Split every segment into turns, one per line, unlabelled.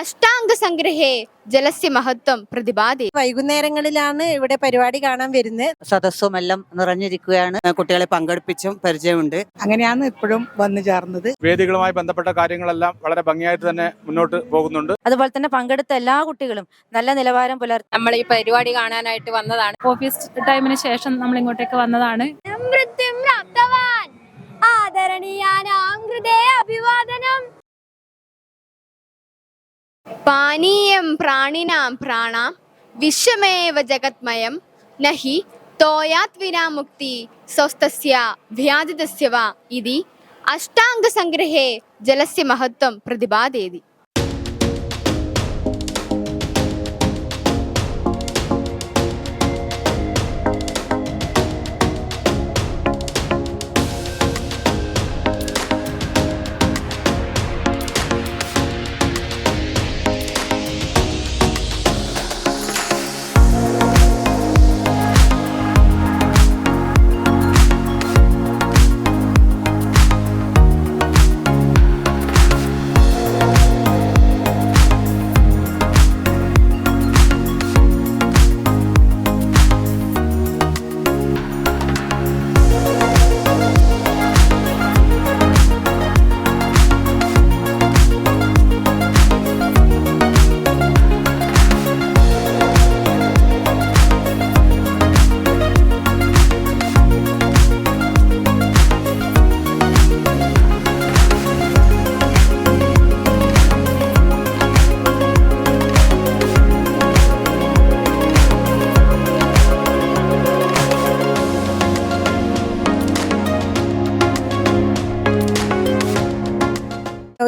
അഷ്ടാംഗ സംഗ്രഹേ ജലസ്യ മഹത്വം പ്രതിപാദി.
വൈകുന്നേരങ്ങളിലാണ് ഇവിടെ പരിപാടി കാണാൻ വരുന്നത്.
സദസ്സും എല്ലാം നിറഞ്ഞിരിക്കുകയാണ്. കുട്ടികളെ പങ്കെടുപ്പിച്ചും പരിചയമുണ്ട്.
അങ്ങനെയാണ് ഇപ്പോഴും വന്നു ചേർന്നത്.
വേദികളുമായി ബന്ധപ്പെട്ട കാര്യങ്ങളെല്ലാം വളരെ ഭംഗിയായിട്ട് തന്നെ മുന്നോട്ട് പോകുന്നുണ്ട്.
അതുപോലെ തന്നെ പങ്കെടുത്ത എല്ലാ കുട്ടികളും നല്ല നിലവാരം പുലർത്തി.
നമ്മൾ ഈ പരിപാടി കാണാനായിട്ട് വന്നതാണ്.
ഓഫീസ് ടൈമിന് ശേഷം നമ്മൾ ഇങ്ങോട്ടേക്ക് വന്നതാണ്.
ആദരണീയാനാം ഹൃദയ അഭിവാദനം. പാനീയം പ്രാണിനാം പ്രാണാം വിശ്വമേവ ജഗത്മയം നഹി തോയാത് വിനാ മുക്തി സ്വസ്ഥസ്യ വ്യാജിതസ്യ വ ഇതി അഷ്ടാംഗസംഗ്രഹേ ജലസ്യ മഹത്വം പ്രതിപാദേതി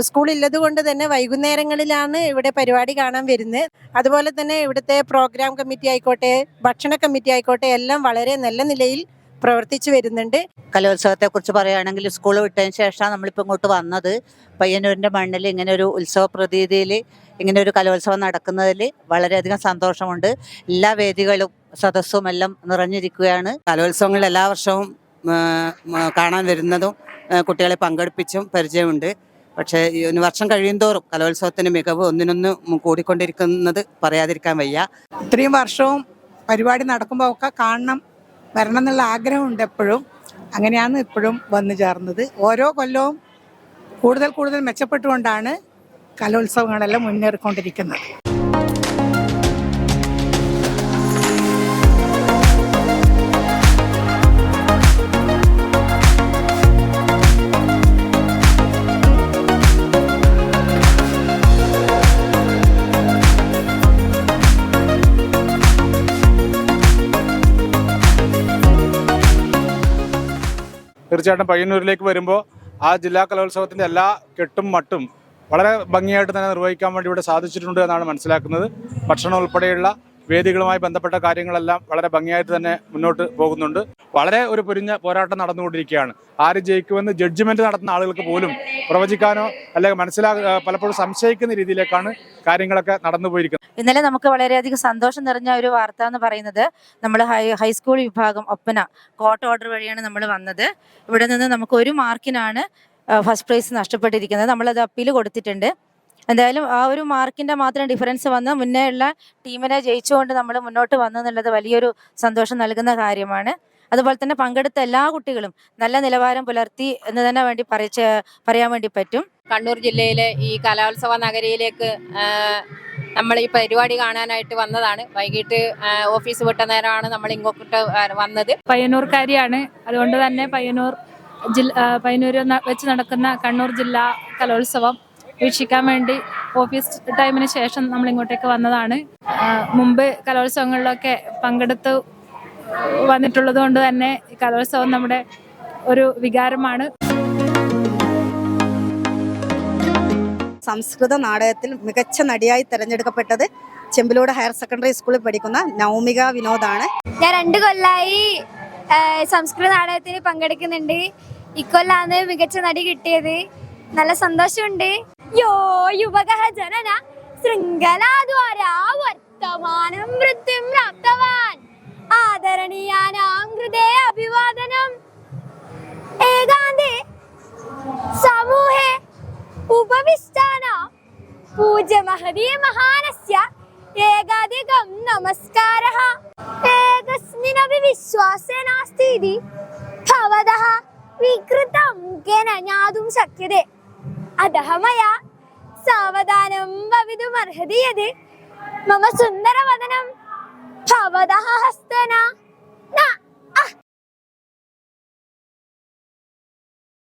സ്കൂൾ ഇല്ലത് കൊണ്ട് തന്നെ വൈകുന്നേരങ്ങളിലാണ് ഇവിടെ പരിപാടി കാണാൻ വരുന്നത്. അതുപോലെ തന്നെ ഇവിടുത്തെ പ്രോഗ്രാം കമ്മിറ്റി ആയിക്കോട്ടെ ഭക്ഷണ കമ്മിറ്റി ആയിക്കോട്ടെ എല്ലാം വളരെ നല്ല നിലയിൽ പ്രവർത്തിച്ചു വരുന്നുണ്ട്.
കലോത്സവത്തെ കുറിച്ച് പറയുകയാണെങ്കിൽ സ്കൂൾ വിട്ടതിന് ശേഷമാണ് നമ്മളിപ്പോൾ ഇങ്ങോട്ട് വന്നത്. പയ്യന്നൂരിന്റെ മണ്ണിൽ ഇങ്ങനെ ഒരു ഉത്സവ പ്രതീതിയിൽ ഇങ്ങനെ ഒരു കലോത്സവം നടക്കുന്നതിൽ വളരെയധികം സന്തോഷമുണ്ട്. എല്ലാ വേദികളും സദസ്സും എല്ലാം നിറഞ്ഞിരിക്കുകയാണ്. കലോത്സവങ്ങൾ എല്ലാ വർഷവും കാണാൻ വരുന്നതും കുട്ടികളെ പങ്കെടുപ്പിച്ചും പരിചയമുണ്ട്. പക്ഷേ ഈ ഒരു വർഷം കഴിയുന്തോറും കലോത്സവത്തിന്റെ മികവ് ഒന്നിനൊന്ന് കൂടിക്കൊണ്ടിരിക്കുന്നത് പറയാതിരിക്കാൻ വയ്യ.
ഇത്രയും വർഷവും പരിപാടി നടക്കുമ്പോൾ ഒക്കെ കാണണം വരണം എന്നുള്ള ആഗ്രഹമുണ്ട് എപ്പോഴും. അങ്ങനെയാണ് ഇപ്പോഴും വന്നു ചേർന്നത്. ഓരോ കൊല്ലവും കൂടുതൽ കൂടുതൽ മെച്ചപ്പെട്ടുകൊണ്ടാണ് കലോത്സവങ്ങളെല്ലാം മുന്നേറിക്കൊണ്ടിരിക്കുന്നത്.
തീർച്ചയായിട്ടും പയ്യന്നൂരിലേക്ക് വരുമ്പോൾ ആ ജില്ലാ കലോത്സവത്തിന്റെ എല്ലാ കെട്ടും മട്ടും വളരെ ഭംഗിയായിട്ട് തന്നെ നിർവഹിക്കാൻ വേണ്ടി ഇവിടെ സാധിച്ചിട്ടുണ്ട് എന്നാണ് മനസ്സിലാക്കുന്നത്. ഭക്ഷണം ഉൾപ്പെടെയുള്ള വേദികളുമായി ബന്ധപ്പെട്ട കാര്യങ്ങളെല്ലാം വളരെ ഭംഗിയായിട്ട് തന്നെ മുന്നോട്ട് പോകുന്നുണ്ട്. വളരെ ഒരു പൊരിഞ്ഞ പോരാട്ടം നടന്നുകൊണ്ടിരിക്കുകയാണ്. ആര് ജയിക്കുമെന്ന് ജഡ്ജ്മെന്റ് നടത്തുന്ന ആളുകൾക്ക് പോലും പ്രവചിക്കാനോ അല്ലെങ്കിൽ മനസ്സിലാ പലപ്പോഴും സംശയിക്കുന്ന രീതിയിലേക്കാണ് കാര്യങ്ങളൊക്കെ നടന്നു പോയിരിക്കുന്നത്.
ഇന്നലെ നമുക്ക് വളരെയധികം സന്തോഷം നിറഞ്ഞ ഒരു വാർത്ത എന്ന് പറയുന്നത് നമ്മൾ ഹൈ ഹൈസ്കൂൾ വിഭാഗം ഒപ്പന കോട്ട് ഓർഡർ വഴിയാണ് നമ്മൾ വന്നത്. ഇവിടെ നിന്ന് നമുക്ക് ഒരു മാർക്കിനാണ് ഫസ്റ്റ് പ്രൈസ് നഷ്ടപ്പെട്ടിരിക്കുന്നത്. നമ്മളത് അപ്പീൽ കൊടുത്തിട്ടുണ്ട്. എന്തായാലും ആ ഒരു മാർക്കിന്റെ മാത്രം ഡിഫറൻസ് വന്ന് മുന്നേ ഉള്ള ടീമിനെ ജയിച്ചുകൊണ്ട് നമ്മൾ മുന്നോട്ട് വന്നു എന്നുള്ളത് വലിയൊരു സന്തോഷം നൽകുന്ന കാര്യമാണ്. അതുപോലെ തന്നെ പങ്കെടുത്ത എല്ലാ കുട്ടികളും നല്ല നിലവാരം പുലർത്തി എന്ന് തന്നെ വേണ്ടി പറയിച്ച പറയാൻ വേണ്ടി പറ്റും.
കണ്ണൂർ ജില്ലയിലെ ഈ കലോത്സവ നഗരിയിലേക്ക് നമ്മൾ ഈ പരിപാടി കാണാനായിട്ട് വന്നതാണ്. വൈകിട്ട് ഓഫീസ് വിട്ട നേരമാണ് നമ്മൾ ഇങ്ങോട്ട് വന്നത്.
പയ്യന്നൂർക്കാരിയാണ്. അതുകൊണ്ട് തന്നെ പയ്യന്നൂർ ജില്ല പയ്യന്നൂർ വെച്ച് നടക്കുന്ന കണ്ണൂർ ജില്ലാ കലോത്സവം വീക്ഷിക്കാൻ വേണ്ടി ഓഫീസ് ടൈമിന് ശേഷം നമ്മൾ ഇങ്ങോട്ടേക്ക് വന്നതാണ് മുമ്പ് കലോത്സവങ്ങളിലൊക്കെ പങ്കെടുത്ത് വന്നിട്ടുള്ളത് കൊണ്ട് തന്നെ ഈ കലോത്സവം നമ്മുടെ ഒരു വികാരമാണ്.
സംസ്കൃത നാടകത്തിൽ മികച്ച നടിയായി തിരഞ്ഞെടുക്കപ്പെട്ടത് ചെമ്പിലൂട് ഹയർ സെക്കൻഡറി സ്കൂളിൽ പഠിക്കുന്ന നൗമിക വിനോദാണ്.
ഞാൻ രണ്ട് കൊല്ലായി സംസ്കൃത നാടകത്തിന് പങ്കെടുക്കുന്നുണ്ട്. ഇക്കൊല്ലാണ് മികച്ച നടി കിട്ടിയത്. നല്ല സന്തോഷമുണ്ട്. യോ യുവകഃ ജനന ശൃംഖലാദ്വാരാ വർത്തമാനം വൃത്തിം പ്രാപ്തവാൻ. ആദരണീയാനാം ഹൃദയ അഭിവാദനം. ഏകാന്തേ സമൂഹേ ഉപവിഷ്ടാനാം.
പൂജ്യ മഹതീയ മഹാനസ്യ ഏകാധികം നമസ്കാരः. ഏകസ്മിനപി വിശ്വാസേ നാസ്തി ഇതി ഭവതഃ. വികൃതം കേന ജ്ഞാതും ശക്യതേ സാവധാനം ഭവിതുമർഹതി യത് മമ സുന്ദരവദനം ഭവതഃ ഹസ്തന ന.